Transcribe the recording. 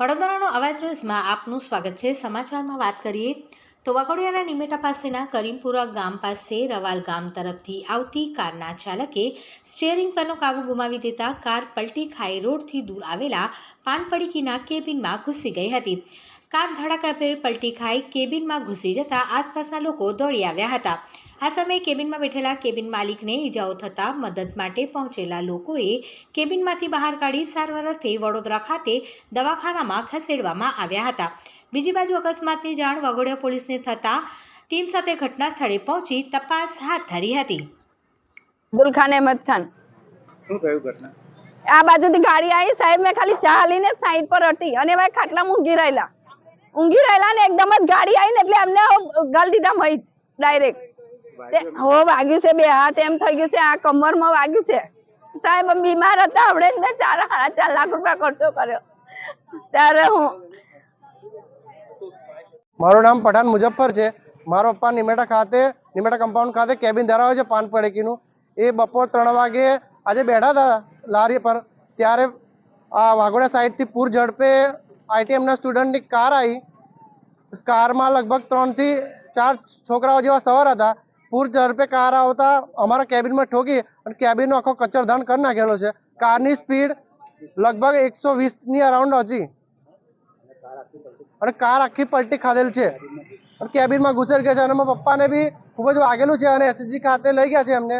વડોદરાનો અવાજ ન્યૂઝમાં આપનું સ્વાગત છે. સમાચારમાં વાત કરીએ તો વાઘોડિયાના નિમેટા પાસેના કરીમપુરા ગામ પાસે રવાલ ગામ તરફથી આવતી કારના ચાલકે સ્ટિયરિંગ પરનો કાબુ ગુમાવી દેતા કાર પલટી ખાઈ રોડથી દૂર આવેલા પાનપડીકીના કેબિનમાં ઘૂસી ગઈ હતી. કાર ધડાકાભેર પલટી ખાઈ કેબિનમાં ઘૂસી જતા આસપાસના લોકો દોડી આવ્યા હતા. આ સમયે કેબિનમાં બેઠેલા કેબિન માલિકને ઈજાઓ થતાં મદદ માટે પહોંચેલા લોકોએ કેબિનમાંથી બહાર કાઢી સારવાર અર્થે વડોદરા ખાતે દવાખાનામાં ખસેડવામાં આવ્યા હતા. બીજી બાજુ અકસ્માતની જાણ વાઘોડિયા પોલીસને થતાં ટીમ સાથે ઘટના સ્થળે પહોંચી તપાસ હાથ ધરી હતી. અબ્દુલ ખાન અહેમદ ખાન. શું થયું ઘટના? આ બાજુથી ગાડી આવી સાહેબ મેં ખાલી ચાલીને સાઈડ પર હતી અને મેં ખાટલામાં ઊંઘી રહેલા. ઊંઘી રહેલા ને એકદમ જ ગાડી આવી ને એટલે અમને ગલ દીધા મહી જ ડાયરેક્ટ. હો વાગ્યું છે બે હાથ એમ થઈ ગયું છે આ કમરમાં વાગ્યું છે. સાહેબ બીમાર હતા જ મેં ચાર સાડા ચાર લાખ રૂપિયા ખર્ચો કર્યો. ત્યારે હું મારું નામ પઠાણ મુજફ્ફર છે. મારો પપ્પા નિમેટા ખાતે નિમેટા કમ્પાઉન્ડ ખાતે કેબિન ધરાવે છે પાન પડેકીનું. એ બપોર ત્રણ વાગે આજે બેઠા હતા લારી પર. ત્યારે આ વાઘોડા સાઈડથી પૂર ઝડપે આઈટીએમના સ્ટુડન્ટની કાર આવી કારમાં લગભગ ત્રણથી ચાર છોકરાઓ જેવા સવાર હતા. પૂર ઝડપે કાર આવતા અમારા કેબિનમાં ઠોકી અને કેબિનનો આખો કચરધાન કરી નાખેલો છે. કારની સ્પીડ લગભગ એકસો વીસની અરાઉન્ડ હતી. અને કાર આખી પલટી ખાધેલ છે. અને કેબિનમાં ઘૂસેલ ગયા છે. અને મારા પપ્પાને બી ખૂબ જ વાગેલું છે અને એસએસજી ખાતે લઈ ગયા છે એમને.